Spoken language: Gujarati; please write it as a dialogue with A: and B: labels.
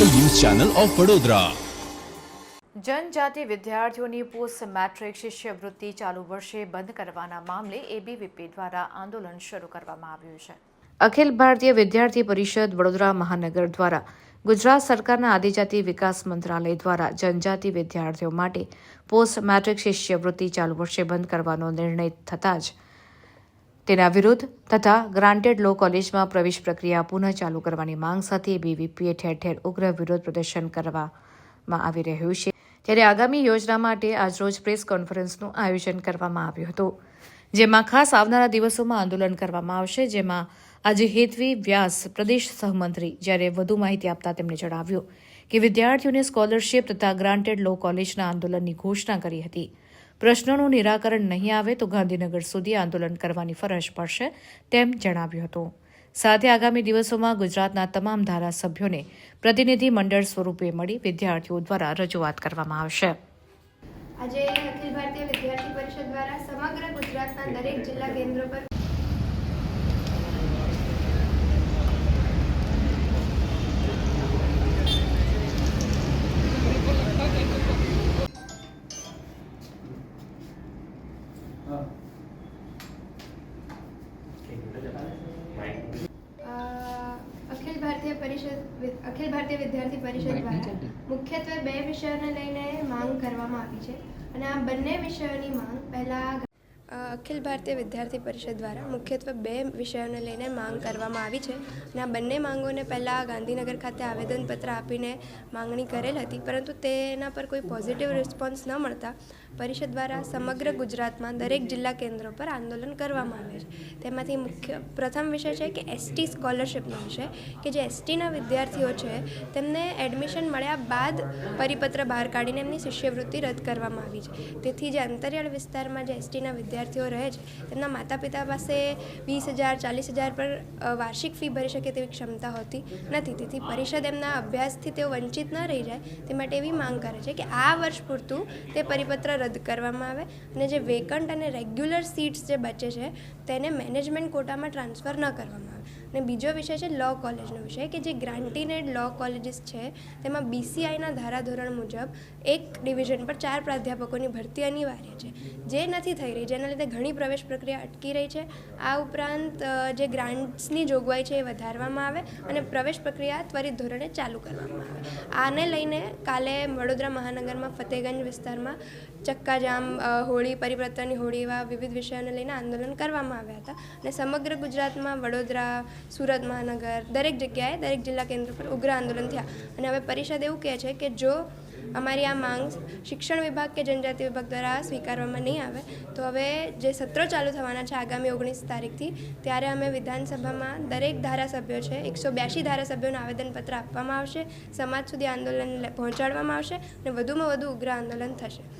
A: Channel of Vadodara.
B: જનજાતિ વિદ્યાર્થીઓની પોસ્ટ મેટ્રિક શિષ્યવૃત્તિ ચાલુ વર્ષે બંધ કરવાના મામલે એબીવીપી દ્વારા આંદોલન શરૂ કરવામાં આવ્યું છે. અખિલ ભારતીય વિદ્યાર્થી પરિષદ વડોદરા મહાનગર દ્વારા ગુજરાત સરકારના આદિજાતિ વિકાસ મંત્રાલય દ્વારા જનજાતિ વિદ્યાર્થીઓ માટે પોસ્ટ મેટ્રિક શિષ્યવૃત્તિ ચાલુ વર્ષે બંધ કરવાનો નિર્ણય થતાં જ તેના વિરુદ્ધ તથા ગ્રાન્ટેડ લો કોલેજમાં પ્રવેશ પ્રક્રિયા પુનઃ ચાલુ કરવાની માંગ સાથે બીવીપીએ ઠેર ઠેર ઉગ્ર વિરોધ પ્રદર્શન કરવામાં આવી રહ્યું છે. ત્યારે આગામી યોજના માટે આજરોજ પ્રેસ કોન્ફરન્સનું આયોજન કરવામાં આવ્યું હતું, જેમાં ખાસ આવનારા દિવસોમાં આંદોલન કરવામાં આવશે, જેમાં આજે હેતવી વ્યાસ પ્રદેશ સહમંત્રી જ્યારે વધુ માહિતી આપતા તેમણે જણાવ્યું કે વિદ્યાર્થીઓને સ્કોલરશીપ તથા ગ્રાન્ટેડ લો કોલેજના આંદોલનની ઘોષણા કરી હતી. પ્રશ્નોનું નિરાકરણ નહીં આવે તો ગાંધીનગર સુધી આંદોલન કરવાની ફરજ પડશે, તેમ જણાવ્યું હતું. સાથે આગામી દિવસોમાં ગુજરાતના તમામ ધારાસભ્યોને પ્રતિનિધિ મંડળ સ્વરૂપે મળી વિદ્યાર્થીઓ દ્વારા રજૂઆત કરવામાં આવશે.
C: આજે અખિલ ભારતીય વિદ્યાર્થી પરિષદ દ્વારા સમગ્ર ગુજરાતના દરેક જિલ્લા કેન્દ્રો પર અખિલ ભારતીય પરિષદ અખિલ ભારતીય વિદ્યાર્થી પરિષદ દ્વારા મુખ્યત્વે બે વિષયોને લઈને માંગ કરવામાં આવી છે. અને આ બંને વિષયોની માંગ પહેલાં અખિલ ભારતીય વિદ્યાર્થી પરિષદ દ્વારા મુખ્યત્વે બે વિષયોને લઈને માંગ કરવામાં આવી છે અને આ બંને માંગોને પહેલાં ગાંધીનગર ખાતે આવેદનપત્ર આપીને માંગણી કરેલ હતી, પરંતુ તેના પર કોઈ પોઝિટિવ રિસ્પોન્સ ન મળતા પરિષદ દ્વારા સમગ્ર ગુજરાતમાં દરેક જિલ્લા કેન્દ્રો પર આંદોલન કરવામાં આવે છે. તેમાંથી મુખ્ય, પ્રથમ વિષય છે કે એસટી સ્કોલરશિપનો વિષય, કે જે એસટીના વિદ્યાર્થીઓ છે તેમને એડમિશન મળ્યા બાદ પરિપત્ર બહાર કાઢીને એમની શિષ્યવૃત્તિ રદ કરવામાં આવી છે. તેથી જે અંતરિયાળ વિસ્તારમાં જે એસટીના વિદ્યાર્થીઓ રહે છે તેમના માતા પિતા પાસે વીસ હજાર, ચાલીસ હજાર પર વાર્ષિક ફી ભરી શકે તેવી ક્ષમતા હોતી નથી. તેથી પરિષદ એમના અભ્યાસથી તેઓ વંચિત ન રહી જાય, તે માટે એવી માંગ કરે છે કે આ વર્ષ પૂરતું તે પરિપત્ર રદ કરવામાં આવે અને જે વેકન્ટ અને રેગ્યુલર સીટ્સ જે બચે છે, તેને મેનેજમેન્ટ કોટામાં ટ્રાન્સફર ન કરવામાં આવે. અને બીજો વિષય છે લો કોલેજનો વિષય કે જે ગ્રાન્ટીનેડ લો કોલેજીસ છે, તેમાં બીસીઆઈના ધારાધોરણ મુજબ એક ડિવિઝન પર ચાર પ્રાધ્યાપકોની ભરતી અનિવાર્ય છે. જે નથી થઈ રહી, જેના લીધે ઘણી પ્રવેશ પ્રક્રિયા અટકી રહી છે. આ ઉપરાંત જે ગ્રાન્ટ્સની જોગવાઈ છે એ વધારવામાં આવે અને પ્રવેશ પ્રક્રિયા ત્વરિત ધોરણે ચાલુ કરવામાં આવે. આને લઈને કાલે વડોદરા મહાનગરમાં ફતેગંજ વિસ્તારમાં ચક્કાજામ હોળી પરિવર્તનની હોળી એવા વિવિધ વિષયોને લઈને આંદોલન કરવામાં આવ્યા હતા. અને સમગ્ર ગુજરાતમાં વડોદરા સુરત મહાનગર, દરેક જગ્યાએ, દરેક જિલ્લા કેન્દ્ર પર ઉગ્ર આંદોલન થયા. અને હવે પરિષદ એવું કહે છે કે જો અમારી આ માંગ શિક્ષણ વિભાગ કે જનજાતિ વિભાગ દ્વારા સ્વીકારવામાં નહીં આવે, તો હવે જે સત્રો ચાલુ થવાના છે આગામી ઓગણીસ તારીખથી, ત્યારે અમે વિધાનસભામાં દરેક ધારાસભ્યો છે, એકસો બ્યાસી ધારાસભ્યોને આવેદનપત્ર આપવામાં આવશે, સમાજ સુધી આંદોલન પહોંચાડવામાં આવશે અને વધુમાં વધુ ઉગ્ર આંદોલન થશે.